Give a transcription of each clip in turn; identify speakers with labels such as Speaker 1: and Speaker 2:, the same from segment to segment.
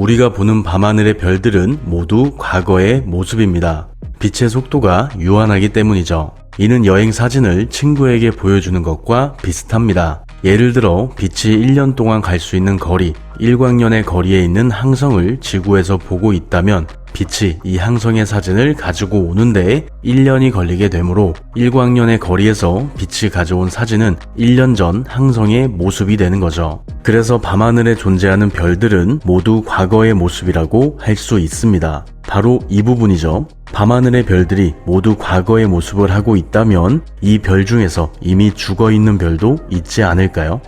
Speaker 1: 우리가 보는 밤하늘의 별들은 모두 과거의 모습입니다. 빛의 속도가 유한하기 때문이죠. 이는 여행 사진을 친구에게 보여주는 것과 비슷합니다. 예를 들어 빛이 1년 동안 갈 수 있는 거리, 일광년의 거리에 있는 항성을 지구에서 보고 있다면 빛이 이 항성의 사진을 가지고 오는데 1년이 걸리게 되므로 일광년의 거리에서 빛이 가져온 사진은 1년 전 항성의 모습이 되는 거죠. 그래서 밤하늘에 존재하는 별들은 모두 과거의 모습이라고 할 수 있습니다. 바로 이 부분이죠. 밤하늘의 별들이 모두 과거의 모습을 하고 있다면 이 별 중에서 이미 죽어 있는 별도 있지 않을까요?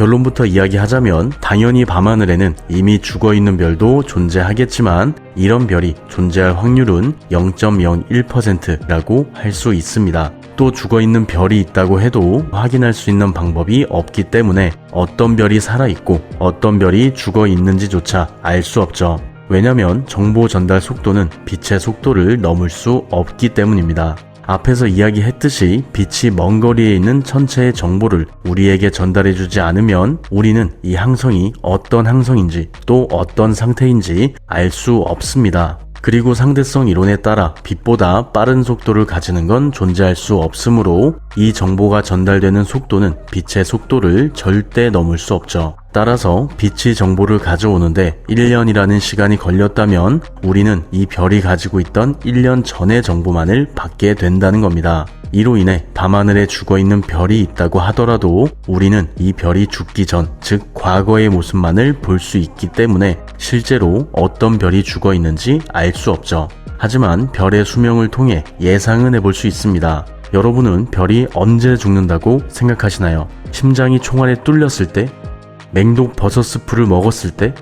Speaker 1: 결론부터 이야기하자면 당연히 밤하늘에는 이미 죽어 있는 별도 존재하겠지만 이런 별이 존재할 확률은 0.01%라고 할 수 있습니다. 또 죽어 있는 별이 있다고 해도 확인할 수 있는 방법이 없기 때문에 어떤 별이 살아있고 어떤 별이 죽어 있는지조차 알 수 없죠. 왜냐면 정보 전달 속도는 빛의 속도를 넘을 수 없기 때문입니다. 앞에서 이야기했듯이 빛이 먼 거리에 있는 천체의 정보를 우리에게 전달해주지 않으면 우리는 이 항성이 어떤 항성인지 또 어떤 상태인지 알 수 없습니다. 그리고 상대성 이론에 따라 빛보다 빠른 속도를 가지는 건 존재할 수 없으므로 이 정보가 전달되는 속도는 빛의 속도를 절대 넘을 수 없죠. 따라서 빛이 정보를 가져오는데 1년이라는 시간이 걸렸다면 우리는 이 별이 가지고 있던 1년 전의 정보만을 받게 된다는 겁니다. 이로 인해 밤하늘에 죽어 있는 별이 있다고 하더라도 우리는 이 별이 죽기 전, 즉 과거의 모습만을 볼 수 있기 때문에 실제로 어떤 별이 죽어 있는지 알 수 없죠. 하지만 별의 수명을 통해 예상은 해볼 수 있습니다. 여러분은 별이 언제 죽는다고 생각하시나요? 심장이 총알에 뚫렸을 때? 맹독 버섯 스프를 먹었을 때?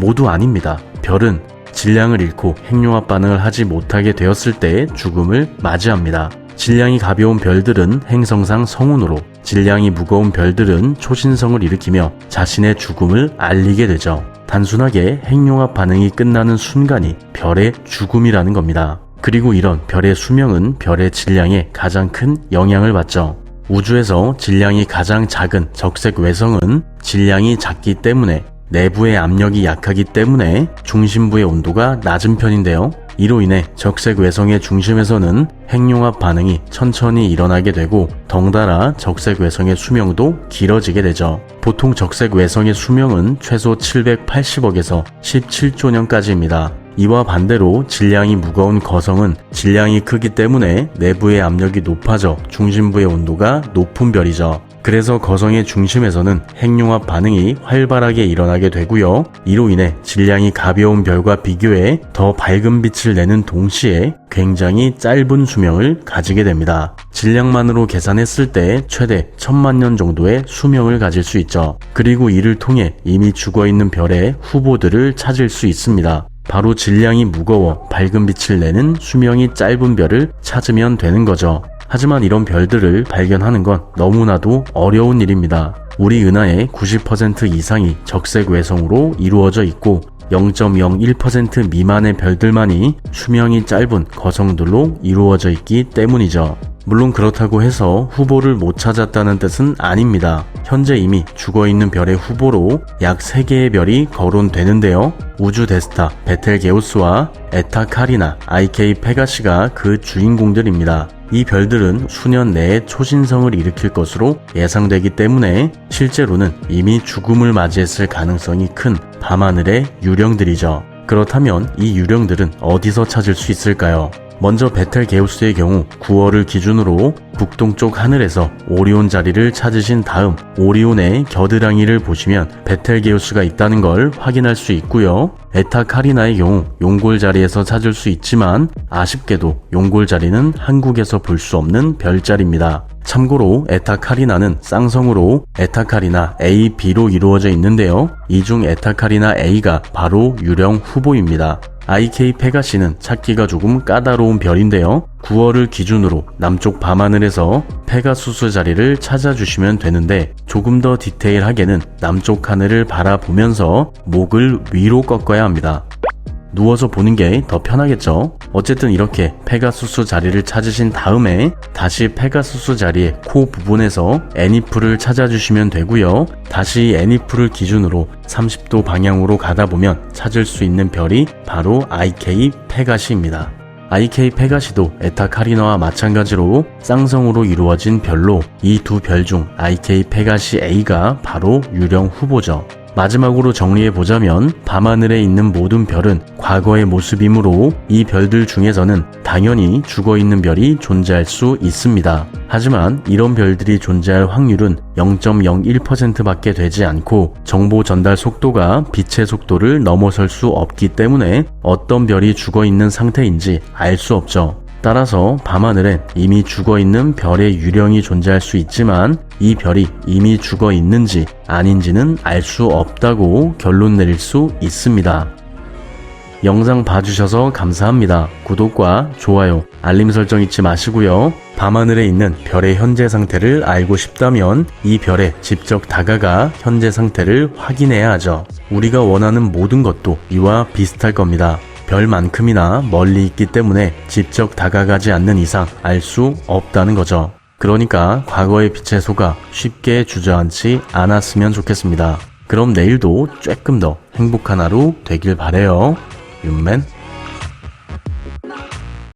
Speaker 1: 모두 아닙니다. 별은 질량을 잃고 핵융합 반응을 하지 못하게 되었을 때 죽음을 맞이합니다. 질량이 가벼운 별들은 행성상 성운으로, 질량이 무거운 별들은 초신성을 일으키며 자신의 죽음을 알리게 되죠. 단순하게 핵융합 반응이 끝나는 순간이 별의 죽음이라는 겁니다. 그리고 이런 별의 수명은 별의 질량에 가장 큰 영향을 받죠. 우주에서 질량이 가장 작은 적색 외성은 질량이 작기 때문에 내부의 압력이 약하기 때문에 중심부의 온도가 낮은 편인데요. 이로 인해 적색 외성의 중심에서는 핵융합 반응이 천천히 일어나게 되고 덩달아 적색 외성의 수명도 길어지게 되죠. 보통 적색 외성의 수명은 최소 780억에서 17조 년까지입니다. 이와 반대로 질량이 무거운 거성은 질량이 크기 때문에 내부의 압력이 높아져 중심부의 온도가 높은 별이죠. 그래서 거성의 중심에서는 핵융합 반응이 활발하게 일어나게 되고요. 이로 인해 질량이 가벼운 별과 비교해 더 밝은 빛을 내는 동시에 굉장히 짧은 수명을 가지게 됩니다. 질량만으로 계산했을 때 최대 천만 년 정도의 수명을 가질 수 있죠. 그리고 이를 통해 이미 죽어 있는 별의 후보들을 찾을 수 있습니다. 바로 질량이 무거워 밝은 빛을 내는 수명이 짧은 별을 찾으면 되는 거죠. 하지만 이런 별들을 발견하는 건 너무나도 어려운 일입니다. 우리 은하의 90% 이상이 적색 외성으로 이루어져 있고 0.01% 미만의 별들만이 수명이 짧은 거성들로 이루어져 있기 때문이죠. 물론 그렇다고 해서 후보를 못 찾았다는 뜻은 아닙니다. 현재 이미 죽어 있는 별의 후보로 약 3개의 별이 거론되는데요. 우주 데스타, 베텔게우스와 에타 카리나, IK 페가시가 그 주인공들입니다. 이 별들은 수년 내에 초신성을 일으킬 것으로 예상되기 때문에 실제로는 이미 죽음을 맞이했을 가능성이 큰 밤하늘의 유령들이죠. 그렇다면 이 유령들은 어디서 찾을 수 있을까요? 먼저 베텔 게우스의 경우 9월을 기준으로 북동쪽 하늘에서 오리온 자리를 찾으신 다음 오리온의 겨드랑이를 보시면 베텔 게우스가 있다는 걸 확인할 수 있고요. 에타 카리나의 경우 용골 자리에서 찾을 수 있지만 아쉽게도 용골 자리는 한국에서 볼 수 없는 별자리입니다. 참고로 에타 카리나는 쌍성으로 에타 카리나 A, B로 이루어져 있는데요. 이 중 에타 카리나 A가 바로 유령 후보입니다. IK 페가시는 찾기가 조금 까다로운 별인데요. 9월을 기준으로 남쪽 밤하늘에서 페가수스 자리를 찾아주시면 되는데 조금 더 디테일하게는 남쪽 하늘을 바라보면서 목을 위로 꺾어야 합니다. 누워서 보는 게 더 편하겠죠? 어쨌든 이렇게 페가수스 자리를 찾으신 다음에 다시 페가수스 자리의 코 부분에서 애니프를 찾아주시면 되고요. 다시 애니프를 기준으로 30도 방향으로 가다 보면 찾을 수 있는 별이 바로 IK 페가시입니다. IK 페가시도 에타 카리나와 마찬가지로 쌍성으로 이루어진 별로 이 두 별 중 IK 페가시 A가 바로 유령 후보죠. 마지막으로 정리해 보자면 밤하늘에 있는 모든 별은 과거의 모습이므로 이 별들 중에서는 당연히 죽어 있는 별이 존재할 수 있습니다. 하지만 이런 별들이 존재할 확률은 0.01%밖에 되지 않고 정보 전달 속도가 빛의 속도를 넘어설 수 없기 때문에 어떤 별이 죽어 있는 상태인지 알 수 없죠. 따라서 밤하늘엔 이미 죽어 있는 별의 유령이 존재할 수 있지만 이 별이 이미 죽어 있는지 아닌지는 알 수 없다고 결론 내릴 수 있습니다. 영상 봐주셔서 감사합니다. 구독과 좋아요, 알림 설정 잊지 마시고요. 밤하늘에 있는 별의 현재 상태를 알고 싶다면 이 별에 직접 다가가 현재 상태를 확인해야 하죠. 우리가 원하는 모든 것도 이와 비슷할 겁니다. 별만큼이나 멀리 있기 때문에 직접 다가가지 않는 이상 알 수 없다는 거죠. 그러니까 과거의 빛에 속아 쉽게 주저앉지 않았으면 좋겠습니다. 그럼 내일도 조금 더 행복한 하루 되길 바래요. 윤맨